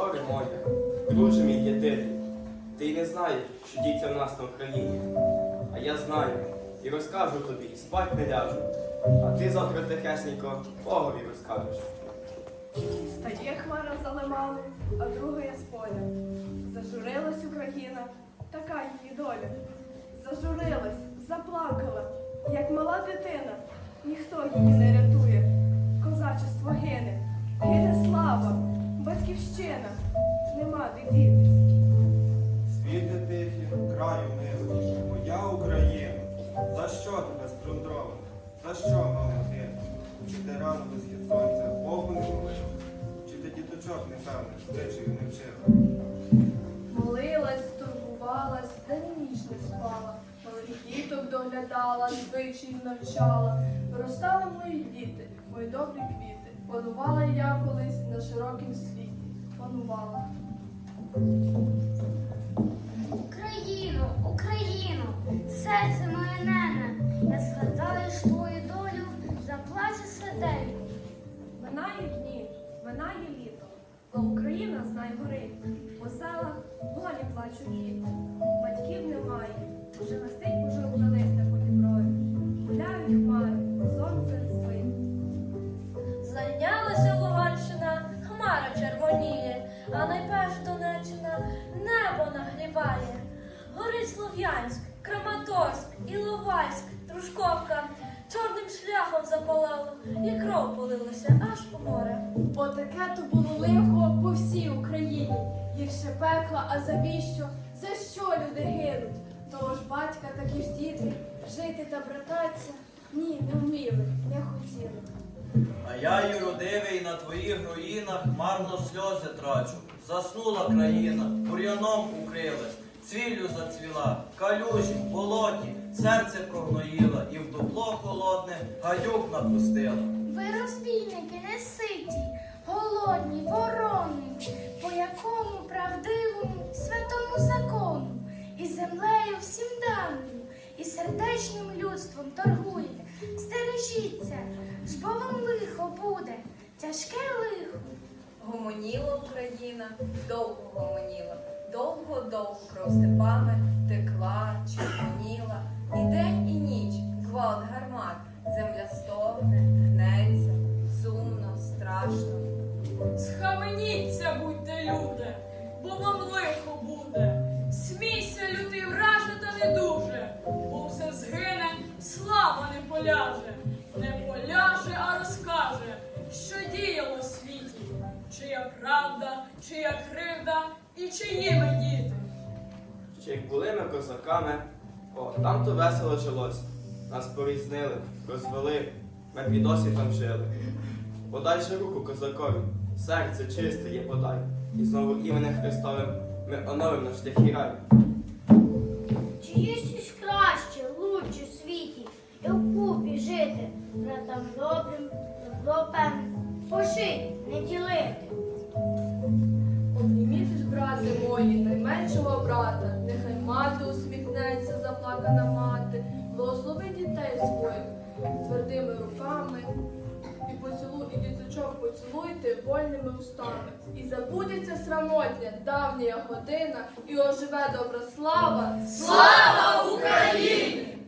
Горе моє, друже мій єдиний, ти й не знаєш, що діється в нас на Україні. А я знаю і розкажу тобі, спать не ляжу. А ти завтра тихесенько Богові розкажеш. Стає хмара за лиману, а друга я з поля. Зажурилась Україна, така її доля. Зажурилась, заплакала, як мала дитина. Ніхто її не рятує. Козачество гине, гине слава, батьківщина. Нема де дітись. Світи тихі, краю милий, моя Україна. За що тебе сплюндровано? За що, мама ти? Чи ти рано без схід сонця Богу не молив? Чи ти діточок непевних звичаю не вчила? Молилась, турбувалась, день і ніч не спала, малих діток доглядала, звичаїв навчала. Виростали мої діти, мої добрі квіти. Панувала я колись на широкім світі. Панувала. Україну, Україну, серце моє нене, я згадаєш твою долю, заплаче серденько. Минає дні, минає літо, бо Україна знай горить. По селах волі плачуть діти. Батьків немає, Іловайськ, Дружковка. Чорним шляхом запалало, і кров полилася аж по море. Отаке то було лихо по всій Україні. Гірше пекла, а завіщо? За що люди гинуть? Того ж батька, такі ж діти, жити та брататься? Ні, не вміли, не хотіли. А я, юродивий, на твоїх руїнах марно сльози трачу. Заснула країна, бур'яном укрилась, цвіллю зацвіла, калюжі, в болоті, серце прогноїла і в дупло холодне гадюк напустила. Ви розбійники не ситі, голодні, ворони, по якому правдивому святому закону, і землею всім даною, і сердечним людством торгуєте. Стережіться, ж бо вам лихо буде, тяжке лихо. Гомоніла Україна, довго гомоніла, довго-довго кров степами текла, червоніла, і день, і ніч, гвалт гармат, земля стогне, гнеться, сумно, страшно. Схаменіться, будьте люди, бо вам лихо буде. Смійся, лютий враже, та не дуже, бо все згине, слава не поляже, не поляже, і чиї ми діти. Ще як були ми козаками, о, там то весело жилось. Нас порізнили, розвели, ми під досвідом жили. Подай же руку козакові, серце чисте є подай. І знову іменем Христовим ми оновим наш тихий рай. Чи є щось краще, лучше в світі, і вкупі жити, братам добрим, добро пошити, не ділити. Обніміть мої, найменшого брата, нехай мати усміхнеться, заплакана мати, благослови дітей своїх твердими руками. І поцілуй, і діточок поцілуйте вольними устами. І забудеться срамотня, давня година, і оживе добра слава. Слава Україні!